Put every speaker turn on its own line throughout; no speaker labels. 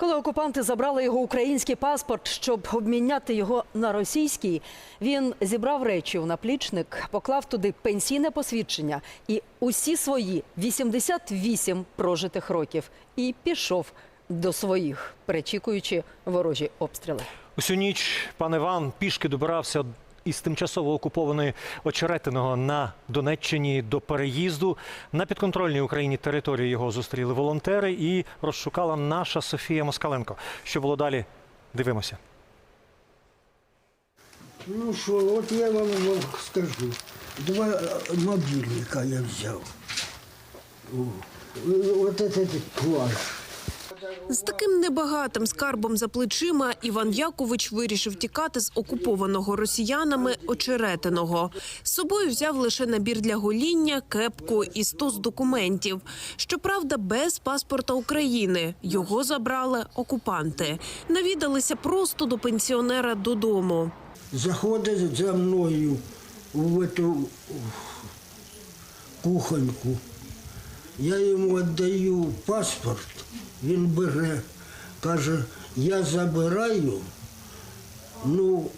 Коли окупанти забрали його український паспорт, щоб обміняти його на російський, він зібрав речі у наплічник, поклав туди пенсійне посвідчення і усі свої 88 прожитих років і пішов до своїх, перечікуючи ворожі обстріли.
Усю ніч пан Іван пішки добирався із тимчасово окупованої Очеретиного на Донеччині до переїзду. На підконтрольній Україні території його зустріли волонтери і розшукала наша Софія Москаленко. Що було далі? Дивимося.
Ну що, от я вам скажу. Два е, мобільника я взяв. О, і От этот плащ.
З таким небагатим скарбом за плечима Іван Якович вирішив тікати з окупованого росіянами очеретиного. З собою взяв лише набір для гоління, кепку і стос документів. Щоправда, без паспорта України. Його забрали окупанти. Навідалися просто до пенсіонера додому.
Заходить за мною в эту кухоньку. Я йому віддаю паспорт, він бере, каже, я забираю, ну,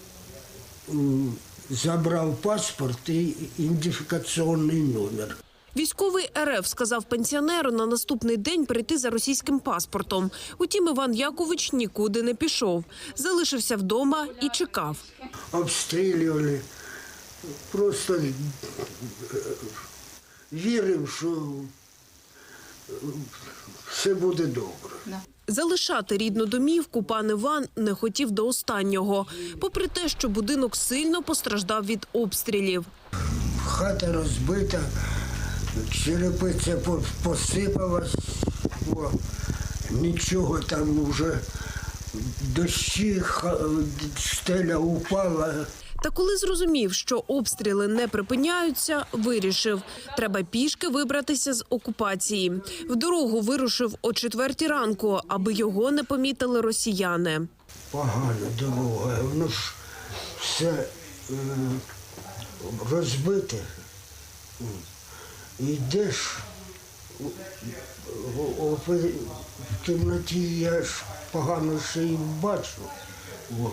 забрав паспорт і ідентифікаційний номер.
Військовий РФ сказав пенсіонеру на наступний день прийти за російським паспортом. Утім, Іван Якович нікуди не пішов. Залишився вдома і чекав.
обстрілювали. Просто е, вірив, що все буде добре.
Залишати рідну домівку пан Іван не хотів до останнього, попри те, що будинок сильно постраждав від обстрілів.
Хата розбита, черепиця по- посипалась, о, нічого там вже дощі, ха- стеля упала.
Та коли зрозумів, що обстріли не припиняються, вирішив, треба пішки вибратися з окупації. В дорогу вирушив о четвертій ранку, аби його не помітили росіяни.
Погана дорога, воно ж все е, розбите. Йдеш в кімнаті я ж погано ще й бачу. О.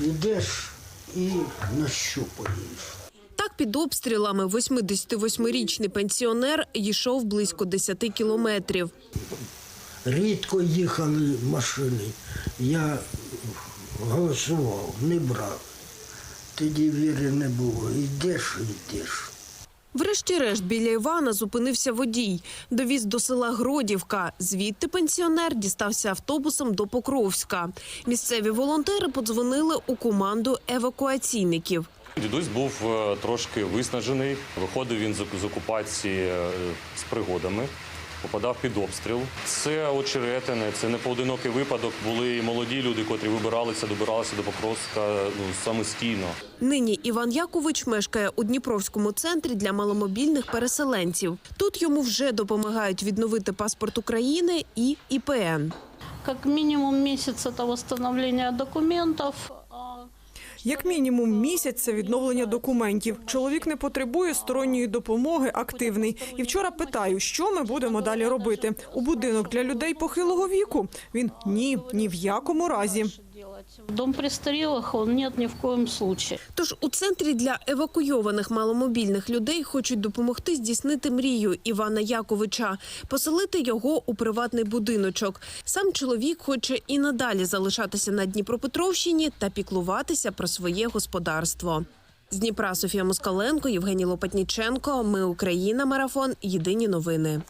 Йдеш і нащупаєш.
Так під обстрілами 88-річний пенсіонер йшов близько 10 кілометрів.
Рідко їхали машини. Я голосував, не брав. Тоді віри не було. Йдеш, йдеш.
Врешті-решт біля Івана зупинився водій. Довіз до села Гродівка. Звідти пенсіонер дістався автобусом до Покровська. Місцеві волонтери подзвонили у команду евакуаційників.
Дідусь був е, трошки виснажений. Виходив він з окупації е, з пригодами, попадав під обстріл. Це очеретини, це не поодинокий випадок. Були і молоді люди, котрі вибиралися, добиралися до Покровська ну, самостійно.
Нині Іван Якович мешкає у Дніпровському центрі для маломобільних переселенців. Тут йому вже допомагають відновити паспорт України і ІПН.
как минимум месяц это восстановление документов.
Як мінімум місяць це відновлення документів. Чоловік не потребує сторонньої допомоги, активний. І вчора питаю, що ми будемо далі робити у будинок для людей похилого віку. Він ні, ні в якому разі.
Дом престарелых он ни в коем случае.
Тож у центрі для евакуйованих маломобільних людей хочуть допомогти здійснити мрію Івана Яковича, поселити його у приватний будиночок. Сам чоловік хоче і надалі залишатися на Дніпропетровщині та піклуватися про своє господарство. З Дніпра Софія Москаленко, Євгеній Лопатніченко. Ми Україна. Марафон. Єдині новини.